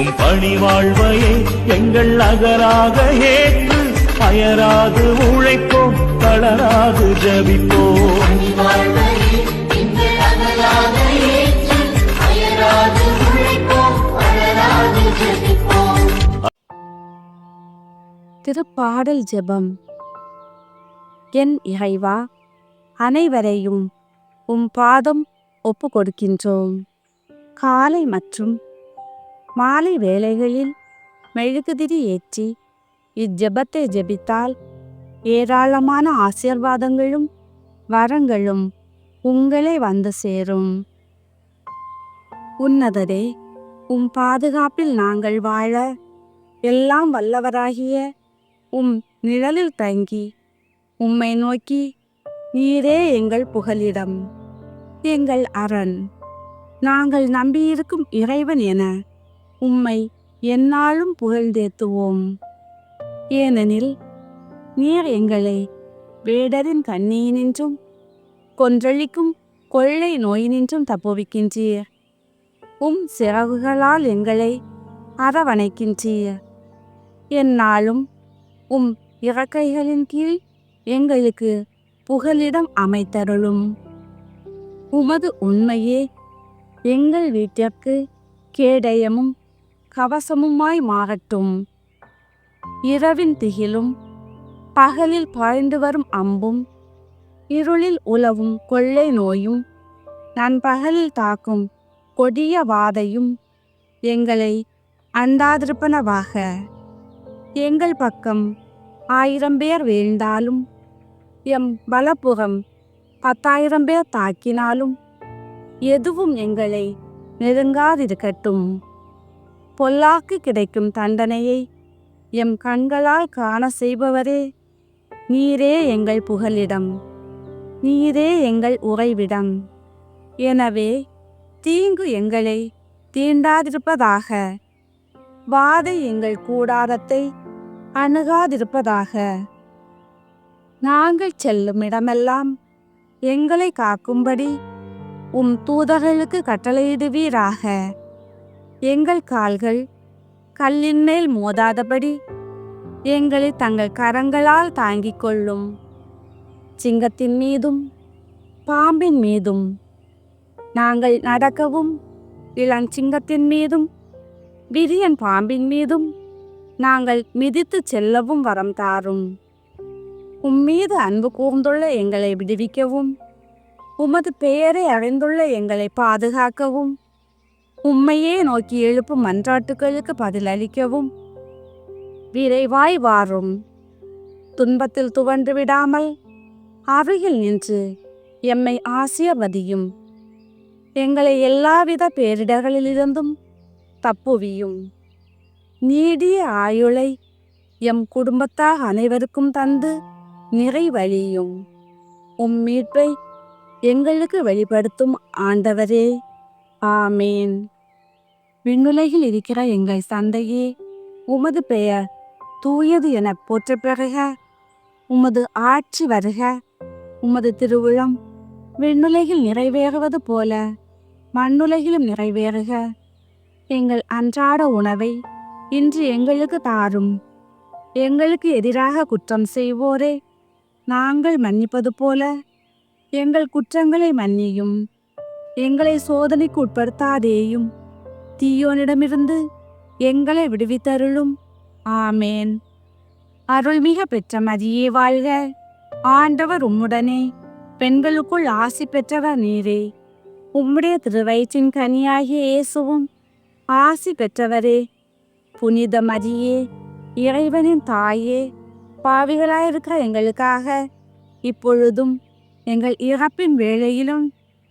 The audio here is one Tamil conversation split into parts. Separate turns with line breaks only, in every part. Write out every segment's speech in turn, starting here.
உம் பணி வாழ்வையே எங்கள் அகராக ஏற்று அயராது உழைப்போம் தளராது ஜெபிப்போம்.
திருப்பாடல் ஜெபம். என் இறைவா அனைவரையும் உம் பாதம் ஒப்பு கொடுக்கின்றோம் காலை மற்றும் மாலை வேளைகளில் மெழுகுதிரி ஏற்றி இஜெபத்தை ஜபித்தால் ஏராளமான ஆசீர்வாதங்களும் வரங்களும் உங்களை வந்து சேரும் உன்னதரே உம் பாதுகாப்பில் நாங்கள் வாழ எல்லாம் வல்லவராகிய உம் நிழலில் தங்கி உம்மை நோக்கி நீரே எங்கள் புகலிடம் எங்கள் அரண் நாங்கள் நம்பியிருக்கும் இறைவன் என உம்மை எந்நாளும் புகழ்ந்தேத்துவோம். ஏனெனில் நீர் எங்களை வேடரின் கண்ணியினின்றும் கொன்றளிக்கும் கொள்ளை நோயினின்றும் தப்புவிக்கின்றீர். உம் சிறகுகளால் எங்களை அரவணைக்கின்றீர். எந்நாளும் உம் இறக்கைகளின் கீழ் எங்களுக்கு புகலிடம் அமைத்தருளும். உமது உண்மையே எங்கள் வீட்டிற்கு கேடயமும் கவசமுமாய் மாறட்டும். இரவின் திகிலும் பகலில் பாய்ந்து வரும் அம்பும் இருளில் உலவும் கொள்ளை நோயும் நண்பகலில் தாக்கும் கொடிய வாதையும் எங்களை அண்டாதிருப்பனவாக எங்கள் பக்கம் ஆயிரம் பேர் வீழ்ந்தாலும் எம் வலப்புறம் பத்தாயிரம் பேர் தாக்கினாலும் எதுவும் எங்களை நெருங்காதிருக்கட்டும். பொல்லாக்கு கிடைக்கும் தண்டனையை எம் கண்களால் காண செய்பவரே நீரே எங்கள் புகலிடம் நீரே எங்கள் உறைவிடம். எனவே தீங்கு எங்களை தீண்டாதிருப்பதாக வாதை எங்கள் கூடாரத்தை அணுகாதிருப்பதாக. நாங்கள் செல்லும் இடமெல்லாம் எங்களை காக்கும்படி உம் தூதர்களுக்கு கட்டளையிடுவீராக. எங்கள் கால்கள் கல்லின் மேல் மோதாதபடி எங்களை தங்கள் கரங்களால் தாங்கிக் கொள்ளும். சிங்கத்தின் மீதும் பாம்பின் மீதும் நாங்கள் நடக்கவும் இளஞ்சிங்கத்தின் மீதும் விரியன் பாம்பின் மீதும் நாங்கள் மிதித்து செல்லவும் வரம் தாரும். உம்மீது அன்பு கூர்ந்துள்ள எங்களை விடுவிக்கவும் உமது பெயரை அறிந்துள்ள எங்களை பாதுகாக்கவும் உம்மையே நோக்கி எழுப்பும் மன்றாட்டுகளுக்கு பதிலளிக்கவும். விரைவாய் வாரும். துன்பத்தில் துவண்டு விடாமல் அருகில் நின்று எம்மை ஆசியவதியும் எங்களை எல்லாவித பேரிடர்களிலிருந்தும் தப்புவியும். நீடிய ஆயுளை எம் குடும்பத்தார் அனைவருக்கும் தந்து நிறைவழியும். உம் மீட்பை எங்களுக்கு வெளிப்படுத்தும் ஆண்டவரே. ஆமேன். விண்ணுலகில் இருக்கிற எங்கள் சந்தையே உமது பெயர் தூயது என போற்ற பெறுக உமது ஆட்சி வருக. உமது திருவிழம் விண்ணுலகில் நிறைவேறுவது போல மண்ணுலகிலும் நிறைவேறுக. எங்கள் அன்றாட உணவை இன்று எங்களுக்கு தாரும். எங்களுக்கு எதிராக குற்றம் செய்வோரே நாங்கள் மன்னிப்பது போல எங்கள் குற்றங்களை மன்னியும். எங்களை சோதனைக்கு உட்படுத்தாதேயும் தீயோனிடமிருந்து எங்களை விடுவித்தருளும். ஆமேன். அருள்மிக பெற்ற மதியே வாழ்க. ஆண்டவர் உம்முடனே. பெண்களுக்குள் ஆசி பெற்றவர் நீரே. உம்முடைய திருவயிற்றின் கனியாகிய இயேசுவும் ஆசி பெற்றவரே. புனித மதியே இறைவனின் தாயே பாவிகளாயிருக்கிற எங்களுக்காக இப்பொழுதும் எங்கள் இறப்பின் வேளையிலும்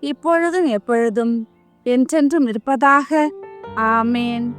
இப்பொழுதும் எப்பொழுதும் என்றென்றும் இருப்பதாக. ஆமேன்.